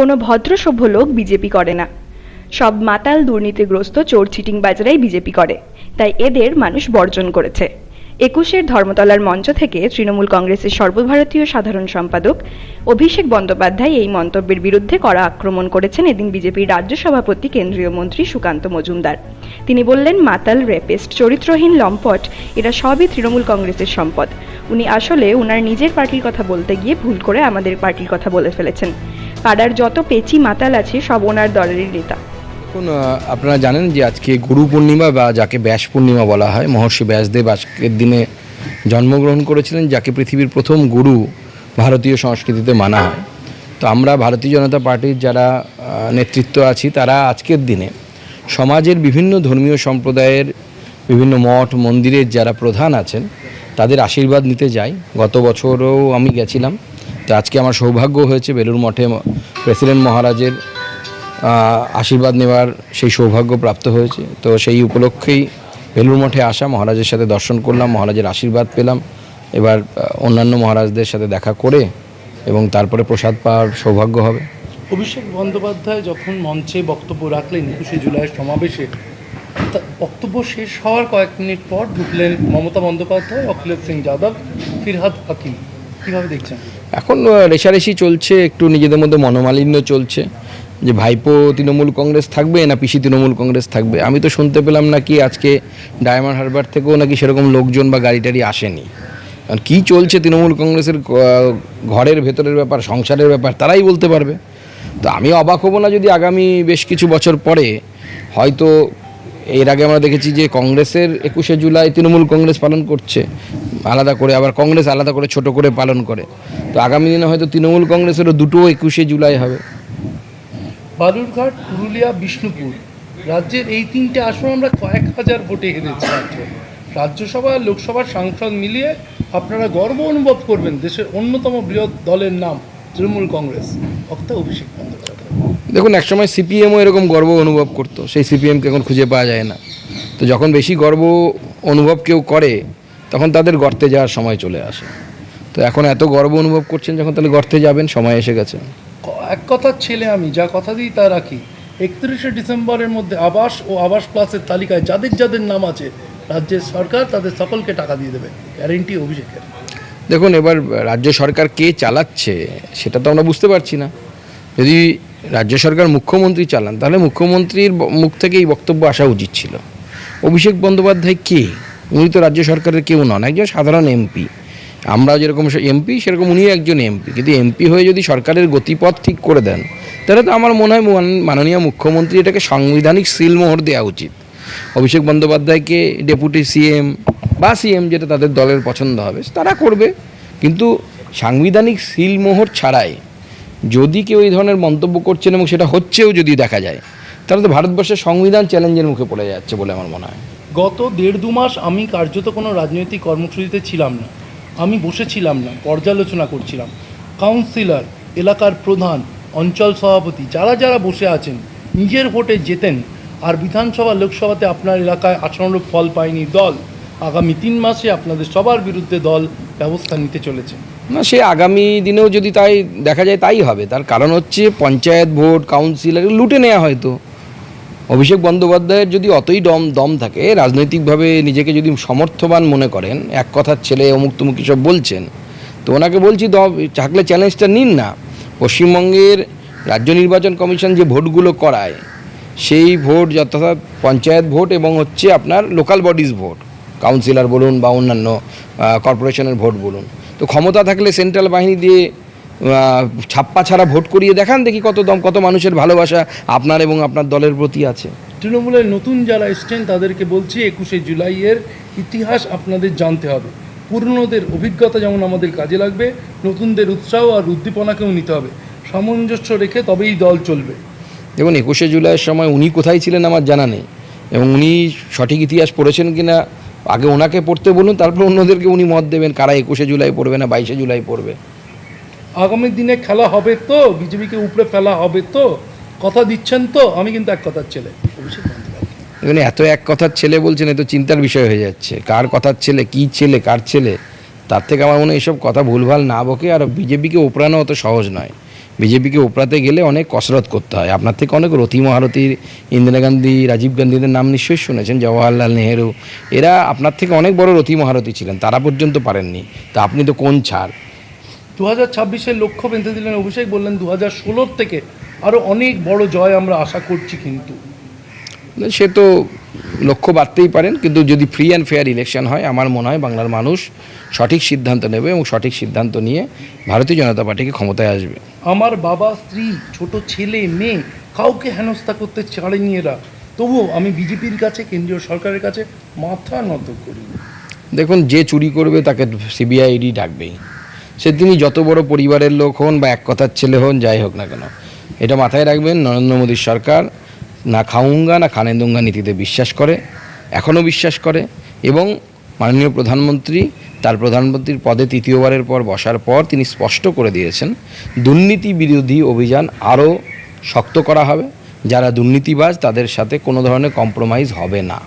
কোনো ভদ্র সভ্য লোক বিজেপি করে না। সব মাতাল দুর্নীতিগ্রস্ত চোর চিটিং বাজারাই বিজেপি করে। তাই এদের মানুষ বর্জন করেছে। একুশের ধর্মতলার মঞ্চ থেকে তৃণমূল কংগ্রেসের সর্বভারতীয় সাধারণ সম্পাদক অভিষেক বন্দ্যোপাধ্যায় এই মন্তব্যের বিরুদ্ধে কড়া আক্রমণ করেছেন এদিন বিজেপির রাজ্য সভাপতি কেন্দ্রীয় মন্ত্রী সুকান্ত মজুমদার। তিনি বললেন, মাতাল রেপিস্ট, চরিত্রহীন লম্পট, এরা সবই তৃণমূল কংগ্রেসের সম্পদ। উনি আসলে ওনার নিজের পার্টির কথা বলতে গিয়ে ভুল করে আমাদের পার্টির কথা বলে ফেলেছেন। পাড়ার যত পেচি মাতাল আছে, সব ওনার দলেরই নেতা। এখন আপনারা জানেন যে আজকে গুরু পূর্ণিমা বা যাকে ব্যাস পূর্ণিমা বলা হয়, মহর্ষি ব্যাসদেব আজকের দিনে জন্মগ্রহণ করেছিলেন, যাকে পৃথিবীর প্রথম গুরু ভারতীয় সংস্কৃতিতে মানা হয়। তো আমরা ভারতীয় জনতা পার্টির যারা নেতৃত্ব আছি, তারা আজকের দিনে সমাজের বিভিন্ন ধর্মীয় সম্প্রদায়ের বিভিন্ন মঠ, মন্দিরের যারা প্রধান আছেন, তাদের আশীর্বাদ নিতে যাই। গত বছরও আমি গেছিলাম তো আজকে আমার সৌভাগ্য হয়েছে বেলুর মঠে প্রেসিডেন্ট মহারাজের আশীর্বাদ নেওয়ার সেই সৌভাগ্য প্রাপ্ত হয়েছে। তো সেই উপলক্ষেই বেলুর মঠে আসা, মহারাজের সাথে দর্শন করলাম, মহারাজের আশীর্বাদ পেলাম। এবার অন্যান্য মহারাজদের সাথে দেখা করে এবং তারপরে প্রসাদ পাওয়ার সৌভাগ্য হবে। অভিষেক বন্দ্যোপাধ্যায় যখন মঞ্চে বক্তব্য রাখলেন একুশে জুলাইয়ের সমাবেশে বক্তব্য শেষ হওয়ার কয়েক মিনিট পর ঢুকলেন মমতা বন্দ্যোপাধ্যায়, অখিলেশ সিং যাদব, ফিরহাদ হাকিম। কীভাবে দেখছেন? এখন রেষারেষি চলছে, একটু নিজেদের মধ্যে মনোমালিন্য চলছে, যে ভাইপো তৃণমূল কংগ্রেস থাকবে না পিসি তৃণমূল কংগ্রেস থাকবে। আমি তো শুনতে পেলাম নাকি আজকে ডায়মন্ড হারবার থেকেও নাকি সেরকম লোকজন বা গাড়ি টাড়ি আসেনি। কারণ কী চলছে তৃণমূল কংগ্রেসের ঘরের ভেতরের ব্যাপার, সংসারের ব্যাপার, তারাই বলতে পারবে। তো আমি অবাক হব না যদি আগামী বেশ কিছু বছর পরে হয়তো এর আগে আমরা দেখেছি যে কংগ্রেসের একুশে জুলাই তৃণমূল কংগ্রেস পালন করছে আলাদা করে আবার কংগ্রেস আলাদা করে ছোট করে পালন করে। তো আগামী দিনে হয়তো তৃণমূল কংগ্রেসেরও দুটো একুশে জুলাই হবে। বালুরঘাট পুরুলিয়া বিষ্ণুপুর রাজ্যের এই তিনটে আসন আমরা কয়েক হাজার ভোটে হেরেছি রাজ্য। রাজ্যসভা আর লোকসভার সাংসদ মিলিয়ে আপনারা গর্ব অনুভব করবেন দেশের অন্যতম বৃহৎ দলের নাম তৃণমূল কংগ্রেস বক্তা অভিষেক বন্দ্যোপাধ্যায়। দেখুন একসময় সিপিএমও এরকম গর্ব অনুভব করতো সেই সিপিএমকে এখন খুঁজে পাওয়া যায় না। তো যখন বেশি গর্ব অনুভব কেউ করে তখন তাদের গর্তে যাওয়ার সময় চলে আসে। তো এখন এত গর্ব অনুভব করছেন যখন তাহলে গর্তে যাবেন সময় এসে গেছে। এক কথার ছেলে আমি যা কথা দিই তা রাখি। একত্রিশে ডিসেম্বরের মধ্যে আবাস ও আবাস প্লাসের তালিকায় যাদের যাদের নাম আছে রাজ্যের সরকার তাদের সকলকে টাকা দিয়ে দেবে গ্যারেন্টি অভিষেকের। দেখুন এবার রাজ্য সরকার কে চালাচ্ছে সেটা তো আমরা বুঝতে পারছি না। যদি রাজ্য সরকার মুখ্যমন্ত্রী চালান তাহলে মুখ্যমন্ত্রীর মুখ থেকে এই বক্তব্য আসা উচিত ছিল। অভিষেক বন্দ্যোপাধ্যায় কে? উনি তো রাজ্য সরকারের কেউ নন, একজন সাধারণ এমপি। আমরা যেরকম এমপি, সেরকম উনিও একজন এমপি। কিন্তু এমপি হয়ে যদি সরকারের গতিপথ ঠিক করে দেন, তাহলে তো আমার মনে হয় মাননীয় মুখ্যমন্ত্রী এটাকে সাংবিধানিক সিলমোহর দেওয়া উচিত। অভিষেক বন্দ্যোপাধ্যায়কে ডেপুটি সিএম বা সিএম যেটা তাদের দলের পছন্দ হবে, তারা করবে। কিন্তু সাংবিধানিক সিলমোহর ছাড়াই যদি কেউ এই ধরনের মন্তব্য করছেন এবং সেটা হচ্ছেও যদি দেখা যায়, তাহলে তো ভারতবর্ষের সংবিধান চ্যালেঞ্জের মুখে পড়ে যাচ্ছে বলে আমার মনে হয়। গত দেড় দু মাস আমি কার্যত কোনো রাজনৈতিক কর্মসূচিতে ছিলাম না। আমি বসেছিলাম না, পর্যালোচনা করছিলাম। কাউন্সিলর, এলাকার প্রধান, অঞ্চল সভাপতি, যারা যারা বসে আছেন, নিজের ভোটে জেতেন। আর বিধানসভা, লোকসভাতে আপনার এলাকায় আশানুরূপ ফল পায়নি দল। আগামী তিন মাসে আপনাদের সবার বিরুদ্ধে দল ব্যবস্থা নিতে চলেছে। না, সে আগামী দিনেও যদি তাই দেখা যায়, তাই হবে। তার কারণ হচ্ছে পঞ্চায়েত ভোট কাউন্সিল এগুলো লুটে নেওয়া হয়তো অভিষেক বন্দ্যোপাধ্যায়ের যদি অতই দম দম থাকে, রাজনৈতিকভাবে নিজেকে যদি সমর্থবান মনে করেন, এক কথার ছেলে অমুক তুমুক সব বলছেন, তো ওনাকে বলছি দম থাকলে চ্যালেঞ্জটা নিন না। পশ্চিমবঙ্গের রাজ্য নির্বাচন কমিশন যে ভোটগুলো করায়, সেই ভোট যথাযথ পঞ্চায়েত ভোট এবং হচ্ছে আপনার লোকাল বডিজ ভোট, কাউন্সিলর বলুন বা অন্যান্য কর্পোরেশনের ভোট বলুন। তো ক্ষমতা থাকলে সেন্ট্রাল বাহিনী দিয়ে ছাপ্পা ছাড়া ভোট করিয়ে দেখান দেখি কত দম কত মানুষের ভালোবাসা আপনার এবং আপনার দলের প্রতি আছে। তৃণমূলের নতুন যারা এসছেন তাদেরকে বলছি একুশে জুলাইয়ের ইতিহাস আপনাদের জানতে হবে। পুরনোদের অভিজ্ঞতা যেমন আমাদের কাজে লাগবে নতুনদের উৎসাহ আর উদ্দীপনাকেও নিতে হবে। সামঞ্জস্য রেখে তবেই দল চলবে। দেখুন একুশে জুলাইয়ের সময় উনি কোথায় ছিলেন আমার জানা নেই। এবং উনি সঠিক ইতিহাস পড়েছেন কিনা আগে ওনাকে পড়তে বলুন তারপর অন্যদেরকে উনি মত দেবেন কারা একুশে জুলাই পড়বে না বাইশে জুলাই পড়বে। আগামী দিনে খেলা হবে তো বিজেপিকে উপরে ফেলা হবে তো কথা দিচ্ছেন তো আমি কিন্তু এক কথার ছেলে। দেখুন এত এক কথার ছেলে বলছেন এ তো চিন্তার বিষয় হয়ে যাচ্ছে। কার কথার ছেলে কি ছেলে কার ছেলে? তার থেকে আমার মনে হয় এসব কথা ভুলভাল না বকে আর বিজেপিকে উপড়ানো অত সহজ নয়। বিজেপিকে ওপরাতে গেলে অনেক কসরত করতে হয়। আপনার থেকে অনেক রতি মহারথী ইন্দিরা গান্ধী রাজীব গান্ধীদের নাম নিশ্চয়ই শুনেছেন জওয়াহরলাল নেহেরু। এরা আপনার থেকে অনেক বড় রতি মহারথী ছিলেন তারা পর্যন্ত পারেননি। তা আপনি তো কোন ছাড়? দু হাজার ছাব্বিশের লক্ষ্য বেঁধে দিলেন অভিষেক বললেন দু হাজার ষোলোর থেকে আরও অনেক বড় জয় আমরা আশা করছি কিন্তু। সে তো লক্ষ্য বাড়তেই পারেন কিন্তু যদি ফ্রি অ্যান্ড ফেয়ার ইলেকশন হয় আমার মনে হয় বাংলার মানুষ সঠিক সিদ্ধান্ত নেবে এবং সঠিক সিদ্ধান্ত নিয়ে ভারতীয় জনতা পার্টিকে ক্ষমতায় আসবে। আমার বাবা স্ত্রী ছোট ছেলে মেয়ে কাউকে হেনস্থা করতে ছাড়েনি এরা। তবুও আমি বিজেপির কাছে কেন্দ্রীয় সরকারের কাছে মাথা নত করি। দেখুন যে চুরি করবে তাকে সিবিআইডি ডাকবেই। সে তিনি যত বড় পরিবারের লোক হন বা এক কথার ছেলে হন, যাই হোক না কেন, এটা মাথায় রাখবেন, নরেন্দ্র মোদীর সরকার না খাউঙ্গা, না খানেদুঙ্গা নীতিতে বিশ্বাস করে, এখনও বিশ্বাস করে এবং মাননীয় প্রধানমন্ত্রী তার প্রধানমন্ত্রীর পদে তৃতীয়বারের পর বসার পর তিনি স্পষ্ট করে দিয়েছেন, দুর্নীতি বিরোধী অভিযান আরও শক্ত করা হবে, যারা দুর্নীতিবাজ তাদের সাথে কোনো ধরনের কম্প্রোমাইজ হবে না।